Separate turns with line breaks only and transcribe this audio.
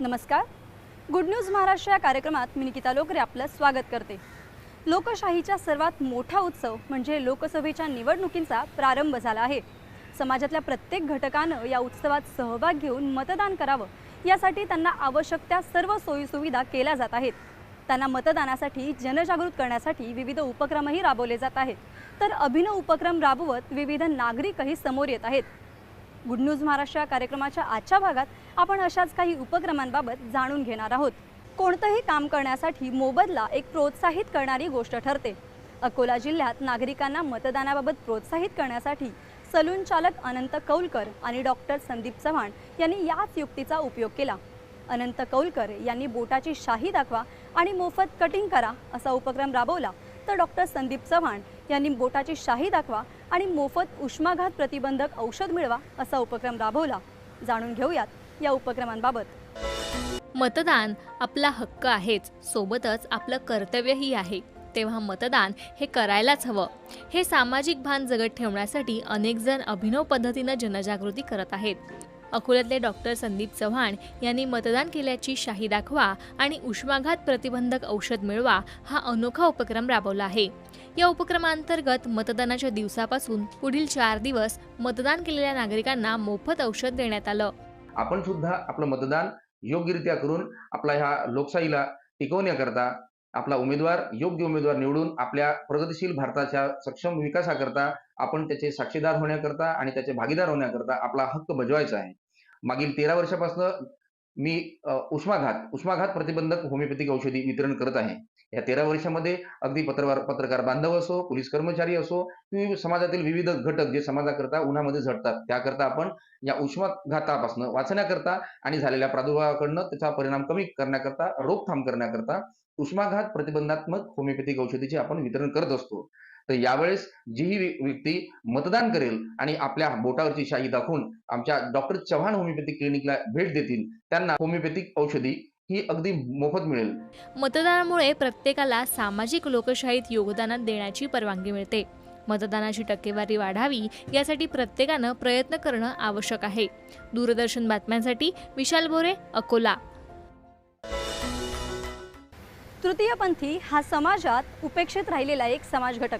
नमस्कार. Good news Maharashtra या कार्यक्रमात मी निकिता लोकरे आपलं स्वागत करते. लोकशाहीचा सर्वात मोठा उत्सव म्हणजे लोकसभेच्या निवडणुकींचा प्रारंभ झाला आहे. समाजातल्या प्रत्येक घटकानं या उत्सवात सहभाग घेऊन मतदान करावं यासाठी त्यांना आवश्यक त्या सर्व सोयीसुविधा केल्या जात आहेत. त्यांना मतदानासाठी जनजागृत करण्यासाठी विविध उपक्रमही राबवले जात आहेत. तर अभिनव उपक्रम राबवत विविध नागरिकही समोर येत आहेत. गुड न्यूज महाराष्ट्र या कार्यक्रमाच्या आजच्या भागात आपण अशाच काही उपक्रमांबाबत जाणून घेणार आहोत. कोणतंही काम करण्यासाठी मोबदला एक प्रोत्साहित करणारी गोष्ट ठरते. अकोला जिल्ह्यात नागरिकांना मतदानाबाबत प्रोत्साहित करण्यासाठी सलून चालक अनंत कौलकर आणि डॉक्टर संदीप चव्हाण यांनी याच युक्तीचा उपयोग केला. अनंत कौलकर यांनी बोटाची शाही दाखवा आणि मोफत कटिंग करा असा उपक्रम राबवला तर डॉक्टर संदीप चव्हाण यांनी बोटाची शाही दाखवा आणि मोफत उष्माघात प्रतिबंधक औषध मिळवा असा उपक्रम राबवला. जाणून घेऊयात या उपक्रमांबाबत.
मतदान आपला हक्क आहेच सोबतच आपलं कर्तव्यही आहे. तेव्हा मतदान हे करायलाच हवं. हे सामाजिक भान जगत ठेवण्यासाठी अनेक जण अभिनव पद्धतीनं जनजागृती करत आहेत. अकोल्यातले डॉक्टर संदीप चव्हाण यांनी मतदान केल्याची शाही दाखवा आणि उष्माघात प्रतिबंधक औषध मिळवा हा अनोखा उपक्रम राबवला आहे. या उपक्रमांतर्गत मतदानाच्या दिवसापासून पुढील चार दिवस मतदान केलेल्या नागरिकांना मोफत औषध देण्यात आलं.
आपण सुद्धा आपलं मतदान योग्यरित्या करून आपला ह्या लोकशाहीला टिकवण्याकरता आपला उमेदवार योग्य उमेदवार निवडून आपल्या प्रगतिशील भारताच्या सक्षम विकासाकरता आपण त्याचे साक्षीदार होण्याकरता आणि त्याचे भागीदार होण्याकरता आपला हक्क बजवायचा आहे. मागील तेरा वर्षापासून मी उष्माघात उष्माघात प्रतिबंधक होमिओपॅथिक औषधी वितरण करत आहे. या तेरा वर्षामध्ये अगदी पत्रकार पत्रकार बांधव असो पोलीस कर्मचारी असो किंवा समाजातील विविध घटक जे समाजाकरता उन्हामध्ये झटतात त्याकरता आपण या उष्माघातापासून वाचण्याकरता आणि झालेल्या प्रादुर्भावाकडनं त्याचा परिणाम कमी करण्याकरता रोकथाम करण्याकरता उष्माघात प्रतिबंधात्मक होमिओपॅथिक औषधीचे आपण वितरण करत असतो. तर यावेळेस जी ही व्य- व्यक्ती मतदान करेल आणि आपल्या बोटावरची शाही दाखवून आमच्या डॉक्टर चव्हाण होमिओपॅथिक क्लिनिकला भेट देतील. त्यांना होमिओपॅथिक औषधी ही अगदी मोफत मिळेल.
मतदानामुळे प्रत्येकाला सामाजिक लोकशाहीत योगदान देण्याची परवानगी मिळते. मतदानाची टक्केवारी वाढावी यासाठी प्रत्येकानं प्रयत्न करणं आवश्यक आहे. दूरदर्शन बातम्यांसाठी विशाल बोरे अकोला.
तृतीयपंथी हा समाजात उपेक्षित राहिलेला एक समाज घटक